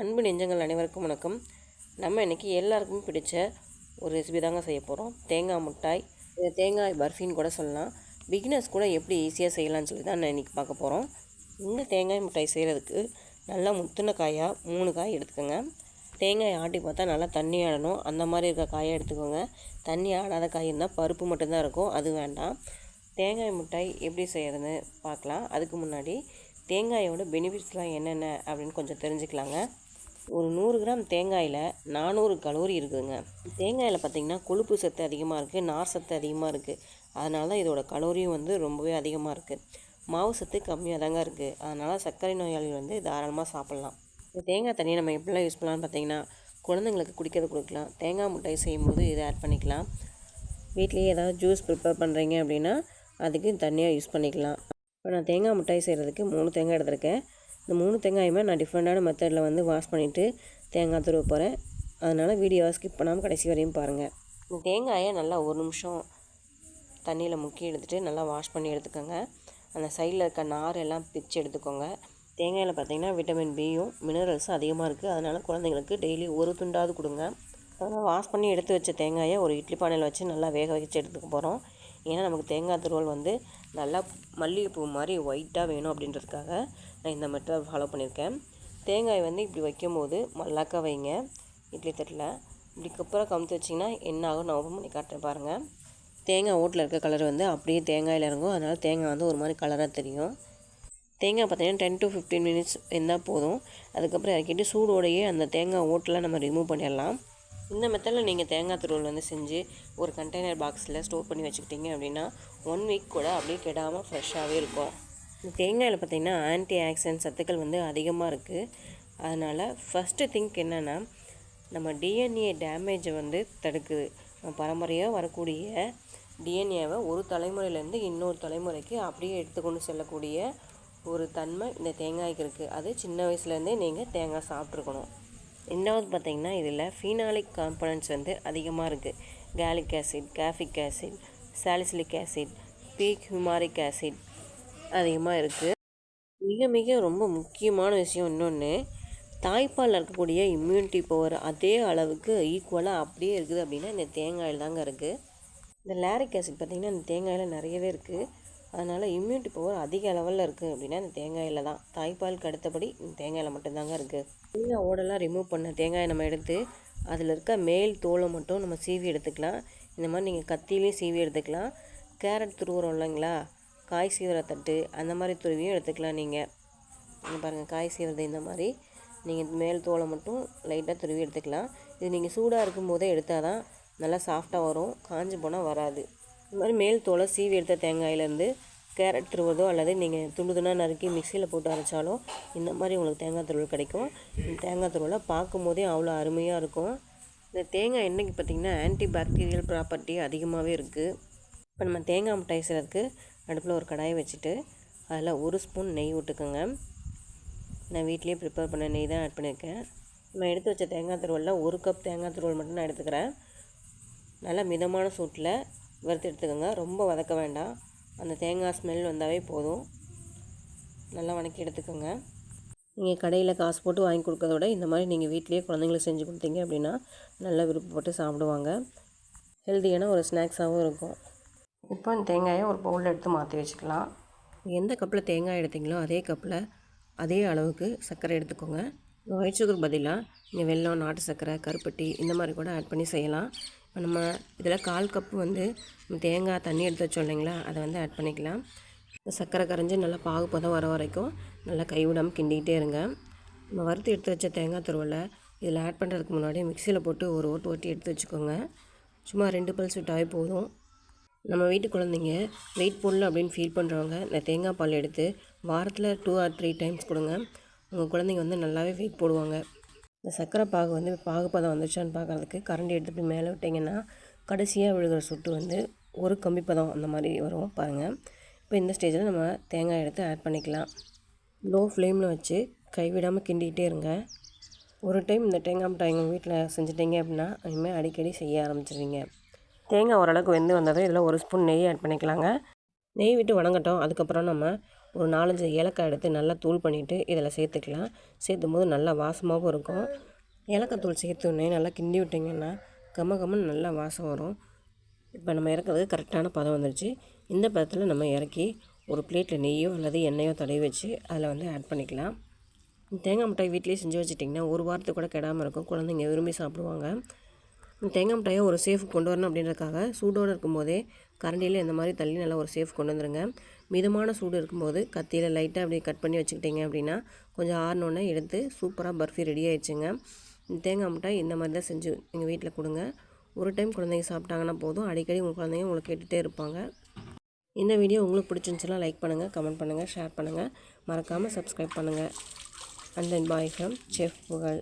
அன்பு நெஞ்சங்கள் அனைவருக்கும் வணக்கம். நம்ம இன்றைக்கி எல்லாருக்குமே பிடிச்ச ஒரு ரெசிபி தாங்க செய்ய போகிறோம் தேங்காய் மிட்டாய் தேங்காய் பர்ஃபின்னு கூட சொல்லலாம். பிகினர்ஸ் கூட எப்படி ஈஸியாக செய்யலாம்னு சொல்லி தான் நான் இன்றைக்கி பார்க்க போகிறோம் இந்த தேங்காய் மிட்டாய் செய்கிறதுக்கு நல்லா முத்துன காயாக மூணு காய் எடுத்துக்கோங்க. தேங்காய் ஆட்டி பார்த்தா நல்லா தண்ணி ஆடணும். அந்த மாதிரி இருக்க காயை எடுத்துக்கோங்க. தண்ணி ஆடாத காய் இருந்தால் பருப்பு மட்டும்தான் இருக்கும். அது வேண்டாம். தேங்காய் மிட்டாய் எப்படி செய்கிறதுன்னு பார்க்கலாம். அதுக்கு முன்னாடி தேங்காயோட பெனிஃபிட்ஸ்லாம் என்னென்ன அப்படின்னு கொஞ்சம் தெரிஞ்சுக்கலாங்க. ஒரு நூறு கிராம் தேங்காயில் நானூறு கலோரி இருக்குதுங்க. தேங்காயில் பார்த்திங்கன்னா கொழுப்பு சத்து அதிகமாக இருக்குது நார் சத்து அதிகமாக இருக்குது அதனால தான் இதோட கலோரியும் வந்து ரொம்பவே அதிகமாக இருக்குது மாவு சத்து கம்மியாக தாங்க இருக்குது அதனால் சர்க்கரை நோயாளிகள் வந்து தாராளமாக சாப்பிட்லாம். இந்த தேங்காய் தண்ணியை நம்ம எப்படிலாம் யூஸ் பண்ணலாம்னு பார்த்தீங்கன்னா குழந்தைங்களுக்கு குடிக்கிறது கொடுக்கலாம். தேங்காய் மிட்டாய் செய்யும்போது இதை ஆட் பண்ணிக்கலாம். வீட்லேயே ஏதாவது ஜூஸ் ப்ரிப்பேர் பண்ணுறீங்க அப்படின்னா அதுக்கு தண்ணியாக யூஸ் பண்ணிக்கலாம். இப்போ நான் தேங்காய் மிட்டாய் செய்கிறதுக்கு மூணு தேங்காய் எடுத்திருக்கேன். இந்த மூணு தேங்காயுமே நான் டிஃப்ரெண்ட்டான மெத்தடில் வந்து வாஷ் பண்ணிவிட்டு தேங்காய் துருவ போகிறேன் அதனால் வீடியோவை ஸ்கிப் பண்ணாமல் கடைசி வரையும் பாருங்கள் இந்த தேங்காயை நல்லா ஒரு நிமிஷம் தண்ணியில் முக்கி எடுத்துகிட்டு நல்லா வாஷ் பண்ணி எடுத்துக்கோங்க. அந்த சைடில் இருக்க நார் எல்லாம் பிச்சு எடுத்துக்கோங்க. தேங்காயில் பார்த்திங்கன்னா விட்டமின் பியும் மினரல்ஸும் அதிகமாக இருக்குது அதனால் குழந்தைங்களுக்கு டெய்லி ஒரு துண்டாவது கொடுங்க. அதனால் வாஷ் பண்ணி எடுத்து வச்ச தேங்காயை ஒரு இட்லி பானையில் வச்சு நல்லா வேக வச்சு எடுத்துக்க போகிறோம் ஏன்னா நமக்கு தேங்காய் துருவல் வந்து நல்லா மல்லிகைப்பூ மாதிரி ஒயிட்டாக வேணும் அப்படின்றதுக்காக நான் இந்த மெத்தட் ஃபாலோ பண்ணியிருக்கேன். தேங்காய் வந்து இப்படி வைக்கும்போது மல்லாக்கா வைங்க. இட்லி தட்டில். இப்படிக்கப்புறம் கமுத்து வச்சிங்கன்னா என்ன ஆகும் நான் ஓப்பன் பண்ணி காட்டுறேன் பாருங்கள் தேங்காய் ஓட்டில் இருக்க கலர் வந்து அப்படியே தேங்காயில் இறங்கும். அதனால் தேங்காய் வந்து ஒரு மாதிரி கலராக தெரியும். தேங்காய் பார்த்தீங்கன்னா டென் டு ஃபிஃப்டீன் மினிட்ஸ் இருந்தால் போதும். அதுக்கப்புறம் இறக்கிட்டு சூடோடையே அந்த தேங்காய் ஓட்டில் நம்ம ரிமூவ் பண்ணிடலாம். இந்த மெத்தடில் நீங்கள் தேங்காய் துருவல் வந்து செஞ்சு ஒரு கண்டெய்னர் பாக்ஸில் ஸ்டோர் பண்ணி வச்சுக்கிட்டிங்க அப்படின்னா ஒன் வீக் கூட அப்படியே கெடாமல் ஃப்ரெஷ்ஷாகவே இருக்கும். இந்த தேங்காயில் பார்த்திங்கன்னா ஆன்டி ஆக்சிடென்ட் சத்துக்கள் வந்து அதிகமாக இருக்குது அதனால் ஃபஸ்ட்டு திங்க் என்னென்னா நம்ம டிஎன்ஏ டேமேஜை வந்து தடுக்குது. பரம்பரையாக வரக்கூடிய டிஎன்ஏவை ஒரு தலைமுறையிலேருந்து இன்னொரு தலைமுறைக்கு அப்படியே எடுத்துக்கொண்டு செல்லக்கூடிய ஒரு தன்மை இந்த தேங்காய்க்கு இருக்குது அது சின்ன வயசுலேருந்தே நீங்கள் தேங்காய் சாப்பிட்ருக்கணும் ரெண்டாவது பார்த்திங்கன்னா இதில் ஃபீனாலிக் காம்பனன்ட்ஸ் வந்து அதிகமாக இருக்குது gallic acid caffeic acid salicylic acid p coumaric acid அதிகமாக இருக்குது மிக மிக ரொம்ப முக்கியமான விஷயம் இன்னொன்று தாய்ப்பாலில் இருக்கக்கூடிய இம்யூனிட்டி பவர் அதே அளவுக்கு ஈக்குவலாக அப்படியே இருக்குது அப்படின்னா இந்த தேங்காயில் தாங்க இருக்குது இந்த லேரிக் ஆசிட் பார்த்திங்கன்னா இந்த தேங்காயில் நிறையவே இருக்குது அதனால் இம்யூனிட்டி பவர் அதிக லெவலில் இருக்குது அப்படின்னா இந்த தேங்காயில் தான். தாய்ப்பாலுக்கு அடுத்தபடி இந்த தேங்காயில் மட்டும்தாங்க இருக்குது தேங்காய் ஓடெல்லாம் ரிமூவ் பண்ண தேங்காயை நம்ம எடுத்து அதில் இருக்க மேல் தோலை மட்டும் நம்ம சீவி எடுத்துக்கலாம். இந்த மாதிரி நீங்கள் கத்திலையும் சீவி எடுத்துக்கலாம். கேரட் துருவுறோம் இல்லைங்களா? காய் சீவிர தட்டு அந்த மாதிரி துருவியும் எடுத்துக்கலாம் நீங்கள் இங்கே பாருங்கள் காய் சீவரது இந்த மாதிரி. நீங்கள் மேல் தோலை மட்டும் லைட்டாக துருவி எடுத்துக்கலாம். இது நீங்கள் சூடாக இருக்கும் போதே எடுத்தால் தான் நல்லா சாஃப்டாக வரும். காஞ்சி போனால் வராது. இந்த மாதிரி மேல் தோலை சீவி எடுத்த தேங்காயிலேருந்து கேரட் துருவதோ அல்லது நீங்கள் துண்டு துண்டாக நறுக்கி மிக்சியில் போட்டு அரைச்சாலோ இந்த மாதிரி உங்களுக்கு தேங்காய் துருவல் கிடைக்கும். இந்த தேங்காய் துருவலை பார்க்கும் போதே அவ்வளோ அருமையாக இருக்கும். இந்த தேங்காய் எண்ணெய்க்கு பார்த்திங்கன்னா ஆன்டி பாக்டீரியல் ப்ராப்பர்ட்டி அதிகமாகவே இருக்குது இப்போ நம்ம தேங்காய் மிட்டாய் செய்கிறதுக்கு அடுப்பில் ஒரு கடாயை வச்சுட்டு அதில் ஒரு ஸ்பூன் நெய் விட்டுக்கோங்க நான் வீட்லேயே ப்ரிப்பேர் பண்ண நெய் தான் ஆட் பண்ணியிருக்கேன். நம்ம எடுத்து வச்ச தேங்காய் துருவலில் ஒரு கப் தேங்காய் துருவல் மட்டும் நான் எடுத்துக்கிறேன். நல்லா மிதமான சூட்டில் வறுத்து எடுத்துக்கோங்க. ரொம்ப வதக்க வேண்டாம். அந்த தேங்காய் ஸ்மெல் வந்தாவே போதும். நல்லா வணக்கி எடுத்துக்கோங்க. நீங்கள் கடையில் காசு போட்டு வாங்கி கொடுக்கறத விட இந்த மாதிரி நீங்கள் வீட்லேயே குழந்தைங்களுக்கு செஞ்சு கொடுத்தீங்க அப்படின்னா நல்லா விருப்பப்பட்டு சாப்பிடுவாங்க. ஹெல்த்தியான ஒரு ஸ்நாக்ஸாகவும் இருக்கும். இப்போ இந்த தேங்காயை ஒரு பவுலில் எடுத்து மாற்றி வச்சுக்கலாம். எந்த கப்பில் தேங்காய் எடுத்தீங்களோ அதே கப்பில் அதே அளவுக்கு சர்க்கரை எடுத்துக்கோங்க. ஒயிட் சுகர் பதிலாக நீங்கள் வெல்லம் நாட்டு சர்க்கரை கருப்பட்டி இந்த மாதிரி கூட ஆட் பண்ணி செய்யலாம். நம்ம இதில் கால் கப்பு வந்து தேங்காய் தண்ணி எடுத்து வச்சோம் இல்லைங்களா? அதை வந்து ஆட் பண்ணிக்கலாம். சர்க்கரை கரைஞ்சி நல்லா பாகுப்பதம் வர வரைக்கும் நல்லா கைவிடாமல் கிண்டிக்கிட்டே இருங்க. நம்ம வறுத்து எடுத்து வச்ச தேங்காய் துருவலை இதில் ஆட் பண்ணுறதுக்கு முன்னாடி மிக்சியில் போட்டு ஒரு ஓட்டு ஓட்டி எடுத்து வச்சுக்கோங்க. சும்மா ரெண்டு பல்ஸ் விட்டாவே போதும். நம்ம வீட்டு குழந்தைங்க வெயிட் போடல அப்படின்னு ஃபீல் பண்ணுறவங்க இந்த தேங்காய் பால் எடுத்து வாரத்தில் டூ ஆர் த்ரீ டைம்ஸ் கொடுங்க. உங்கள் குழந்தைங்க வந்து நல்லாவே வெயிட் போடுவாங்க. இந்த சர்க்கரை பாகு வந்து பாகுப்பதம் வந்துச்சான்னு பார்க்குறதுக்கு கரண்டி எடுத்து போய் மேலே விட்டிங்கன்னா கடைசியாக விழுகிற சுட்டு வந்து ஒரு கம்பி பதம் அந்த மாதிரி வரும் பாருங்கள் இப்போ இந்த ஸ்டேஜில் நம்ம தேங்காய் எடுத்து ஆட் பண்ணிக்கலாம். லோ ஃப்ளேமில் வச்சு கைவிடாமல் கிண்டிக்கிட்டே இருங்க. ஒரு டைம் இந்த தேங்காய் மிட்டாய் எங்கள் வீட்டில் செஞ்சுட்டிங்க அப்படின்னா இனிமேல் அடிக்கடி செய்ய ஆரம்பிச்சிருவீங்க. தேங்காய் ஓரளவுக்கு வெந்து வந்ததும் இதில் ஒரு ஸ்பூன் நெய் ஆட் பண்ணிக்கலாங்க. நெய் விட்டு வணங்கட்டும். அதுக்கப்புறம் நம்ம ஒரு நாலஞ்சு ஏலக்காய் எடுத்து நல்லா தூள் பண்ணிவிட்டு இதில் சேர்த்துக்கலாம். சேர்த்தும் போது நல்லா வாசமாகவும் இருக்கும். ஏலக்காய் தூள் சேர்த்துனே நல்லா கிண்டி விட்டிங்கன்னா கம கம்மன்னு நல்லா வாசம் வரும். இப்போ நம்ம இறக்குறதுக்கு கரெக்டான பதம் வந்துடுச்சு இந்த பதத்தில் நம்ம இறக்கி ஒரு பிளேட்டில் நெய்யோ அல்லது எண்ணெயோ தடவி வச்சு அதில் வந்து ஆட் பண்ணிக்கலாம். தேங்காய் மிட்டாய் வீட்டிலேயே செஞ்சு வச்சுட்டிங்கன்னா ஒரு வாரத்துக்கு கூட கெடாமல் இருக்கும். குழந்தைங்க விரும்பி சாப்பிடுவாங்க. தேங்காய் மிட்டாயை ஒரு சேஃப் கொண்டு வரணும் அப்படின்றதுக்காக சூடோடு இருக்கும்போதே கரண்டியில் இந்த மாதிரி தள்ளி நல்லா ஒரு சேஃப் கொண்டு வந்துருங்க. மிதமான சூடு இருக்கும்போது கத்தியில் லைட்டாக அப்படி கட் பண்ணி வச்சுக்கிட்டிங்க அப்படின்னா கொஞ்சம் ஆறினோன்னே எடுத்து சூப்பராக பர்ஃபி ரெடி ஆயிடுச்சுங்க. தேங்காய் மிட்டாய் இந்த மாதிரி தான் செஞ்சு எங்கள் வீட்டில் கொடுங்க. ஒரு டைம் குழந்தைங்க சாப்பிட்டாங்கன்னா போதும். அடிக்கடி உங்கள் குழந்தைங்க உங்களை கேட்டுகிட்டே இருப்பாங்க. இந்த வீடியோ உங்களுக்கு பிடிச்சிருந்துச்சுன்னா லைக் பண்ணுங்கள் கமெண்ட் பண்ணுங்கள் ஷேர் பண்ணுங்கள் மறக்காமல் சப்ஸ்கிரைப் பண்ணுங்கள் and then bye from chef Pugazh